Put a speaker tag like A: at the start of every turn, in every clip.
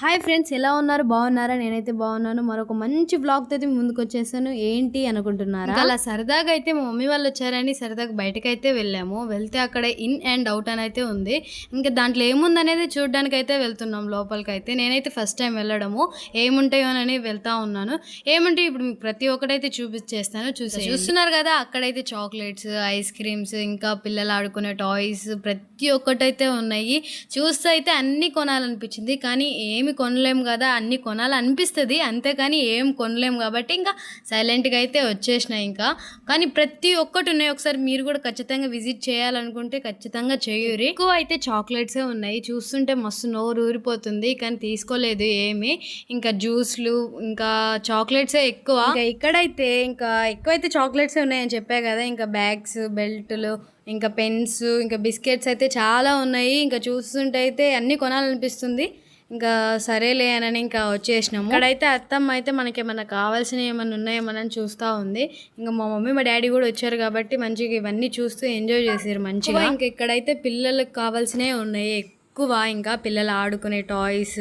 A: Hi friends ఎలా ఉన్నారు? బాగున్నారా? నేనైతే బాగున్నాను. మరొక మంచి బ్లాగ్తో అయితే ముందుకు వచ్చేసాను. ఏంటి అనుకుంటున్నారా? అలా సరదాగా అయితే మా మమ్మీ వాళ్ళు వచ్చారని సరదాగా బయటకు అయితే వెళ్ళాము. వెళ్తే అక్కడ ఇన్ అండ్ అవుట్ అని అయితే ఉంది. ఇంకా దాంట్లో ఏముందనేది చూడడానికి అయితే వెళ్తున్నాం లోపలికి అయితే నేనైతే ఫస్ట్ టైం వెళ్ళడము. ఏముంటాయో అని వెళ్తా ఉన్నాను. ఏముంటాయి ఇప్పుడు మీకు ప్రతి ఒక్కటైతే చూపించేస్తాను. చూసి చూస్తున్నారు కదా అక్కడైతే చాక్లెట్స్ ఐస్ క్రీమ్స్ ఇంకా పిల్లలు ఆడుకునే టాయ్స్ ప్రతి ఒక్కటైతే ఉన్నాయి. చూస్తే అయితే అన్ని కొనాలనిపించింది. కానీ ఏమి కొనలేము కదా అన్ని కొనాలనిపిస్తుంది. అంతేకాని ఏం కొనలేము కాబట్టి ఇంకా సైలెంట్గా అయితే వచ్చేసినాయి ఇంకా. కానీ ప్రతి ఒక్కటి ఉన్నాయి. ఒకసారి మీరు కూడా ఖచ్చితంగా విజిట్ చేయాలనుకుంటే ఖచ్చితంగా చేయూరి ఎక్కువ అయితే చాక్లెట్సే ఉన్నాయి. చూస్తుంటే మస్తు నోరు ఊరిపోతుంది. కానీ తీసుకోలేదు ఏమి. ఇంకా జ్యూస్లు ఇంకా చాక్లెట్సే ఎక్కువ. ఇంకా ఇక్కడైతే ఇంకా ఎక్కువైతే చాక్లెట్సే ఉన్నాయని చెప్పా కదా. ఇంకా బ్యాగ్స్ బెల్ట్లు ఇంకా పెన్స్ ఇంకా బిస్కెట్స్ అయితే చాలా ఉన్నాయి. ఇంకా చూస్తుంటే అయితే అన్నీ కొనాలనిపిస్తుంది. ఇంకా సరేలే అని ఇంకా వచ్చేసినాము. ఇక్కడైతే అత్తమ్మ అయితే మనకి ఏమైనా కావాల్సినవి ఏమైనా ఉన్నాయేమని చూస్తూ ఉంది. ఇంకా మా మమ్మీ మా డాడీ కూడా వచ్చారు కాబట్టి మంచిగా ఇవన్నీ చూస్తూ ఎంజాయ్ చేసారు మంచిగా. ఇంకా ఇక్కడైతే పిల్లలకు కావాల్సినవి ఉన్నాయి. ఎక్కువ ఇంకా పిల్లలు ఆడుకునే టాయ్స్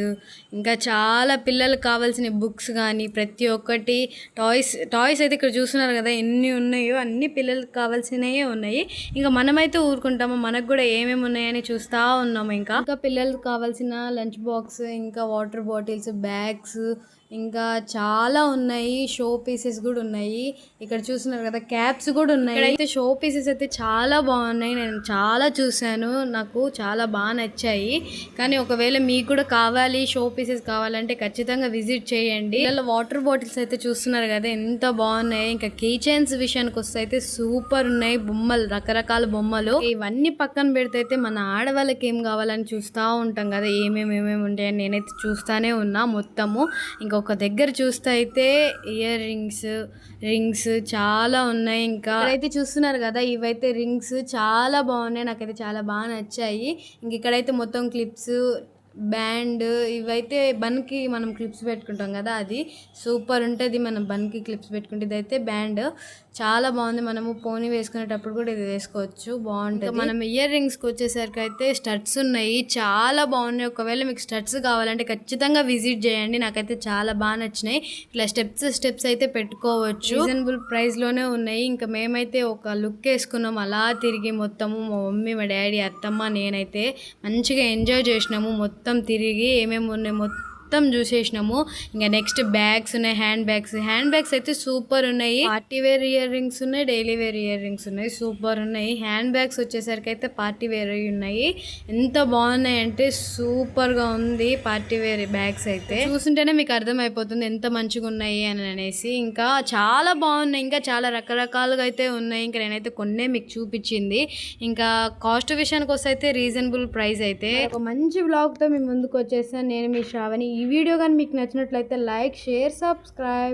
A: ఇంకా చాలా పిల్లలకు కావాల్సిన బుక్స్ కానీ ప్రతి ఒక్కటి టాయ్స్ టాయ్స్ అయితే ఇక్కడ చూస్తున్నారు కదా ఎన్ని ఉన్నాయో అన్ని పిల్లలకు కావాల్సినవే ఉన్నాయి. ఇంకా మనమైతే ఊరుకుంటాము? మనకు కూడా ఏమేమి ఉన్నాయని చూస్తూ ఉన్నాము ఇంకా. ఇంకా పిల్లలకు కావాల్సిన లంచ్ బాక్స్ ఇంకా వాటర్ బాటిల్స్ బ్యాగ్స్ ఇంకా చాలా ఉన్నాయి షో పీసెస్ కూడా ఉన్నాయి. ఇక్కడ చూస్తున్నారు కదా క్యాప్స్ కూడా ఉన్నాయి. అయితే షో పీసెస్ అయితే చాలా బాగున్నాయి. నేను చాలా చూశాను. నాకు చాలా బాగా నచ్చాయి. కానీ ఒకవేళ మీకు కూడా కావాలి షో పీసెస్ కావాలంటే ఖచ్చితంగా విజిట్ చేయండి. ఇలా వాటర్ బాటిల్స్ అయితే చూస్తున్నారు కదా ఎంత బాగున్నాయి. ఇంకా కీచెన్స్ విషయానికి వస్తే అయితే సూపర్ ఉన్నాయి. బొమ్మలు రకరకాల బొమ్మలు. ఇవన్నీ పక్కన పెడితే అయితే మన ఆడవాళ్ళకి ఏం కావాలని చూస్తూ ఉంటాం కదా ఏమేమి ఏమేమి ఉంటాయని నేనైతే చూస్తానే ఉన్నా మొత్తము. ఇంకా ఒక దగ్గర చూస్తే అయితే ఇయర్ రింగ్స్ రింగ్స్ చాలా ఉన్నాయి ఇంకా. అయితే చూస్తున్నారు కదా ఇవైతే రింగ్స్ చాలా బాగున్నాయి నాకైతే చాలా బాగా నచ్చాయి. ఇంక ఇక్కడైతే మొత్తం క్లిప్స్ బ్యాండ్ ఇవైతే బన్కి మనం క్లిప్స్ పెట్టుకుంటాం కదా అది. సూపర్ ఉంటుంది మనం బన్కి క్లిప్స్ పెట్టుకుంటే ఇదైతే బ్యాండ్. చాలా బాగుంది మనము పోనీ వేసుకునేటప్పుడు కూడా ఇది వేసుకోవచ్చు. బాగుంటుంది. మనం ఇయర్ రింగ్స్కి వచ్చేసరికి అయితే స్టడ్స్ ఉన్నాయి. చాలా బాగున్నాయి. ఒకవేళ మీకు స్టడ్స్ కావాలంటే ఖచ్చితంగా విజిట్ చేయండి. నాకైతే చాలా బాగా నచ్చినాయి. ఇట్లా స్టెప్స్ స్టెప్స్ అయితే పెట్టుకోవచ్చు. రీజనబుల్ ప్రైస్లోనే ఉన్నాయి. ఇంకా మేమైతే ఒక లుక్ వేసుకున్నాం. అలా తిరిగి మొత్తము మా మమ్మీ మా డాడీ అత్తమ్మ నేనైతే మంచిగా ఎంజాయ్ చేసినాము మొత్తం. మొత్తం తిరిగి ఏమేమి ఉన్నాయి మొత్తం మొత్తం చూసేసినాము. ఇంకా నెక్స్ట్ బ్యాగ్స్ ఉన్నాయి హ్యాండ్ బ్యాగ్స్ హ్యాండ్ బ్యాగ్స్ అయితే సూపర్ ఉన్నాయి. పార్టీ వేర్ ఇయర్ రింగ్స్ ఉన్నాయి డైలీ వేర్ ఇయర్ రింగ్స్ ఉన్నాయి. సూపర్ ఉన్నాయి. హ్యాండ్ బ్యాగ్స్ వచ్చేసరికి అయితే పార్టీ వేర్ ఉన్నాయి. ఎంత బాగున్నాయి అంటే సూపర్గా ఉంది పార్టీ వేర్ బ్యాగ్స్ అయితే. చూస్తుంటేనే మీకు అర్థమైపోతుంది ఎంత మంచిగా ఉన్నాయి అని అనేసి. ఇంకా చాలా బాగున్నాయి. ఇంకా చాలా రకరకాలుగా అయితే ఉన్నాయి. ఇంకా నేనైతే కొన్నే మీకు చూపించింది. ఇంకా కాస్ట్ విషయానికి వస్తే అయితే రీజనబుల్ ప్రైస్ అయితే. ఒక మంచి బ్లాగ్తో మీ ముందుకు వచ్చేసాను నేను మీ శ్రావణి. ఈ వీడియో కానీ మీకు నచ్చినట్లయితే లైక్ షేర్ సబ్స్క్రైబ్.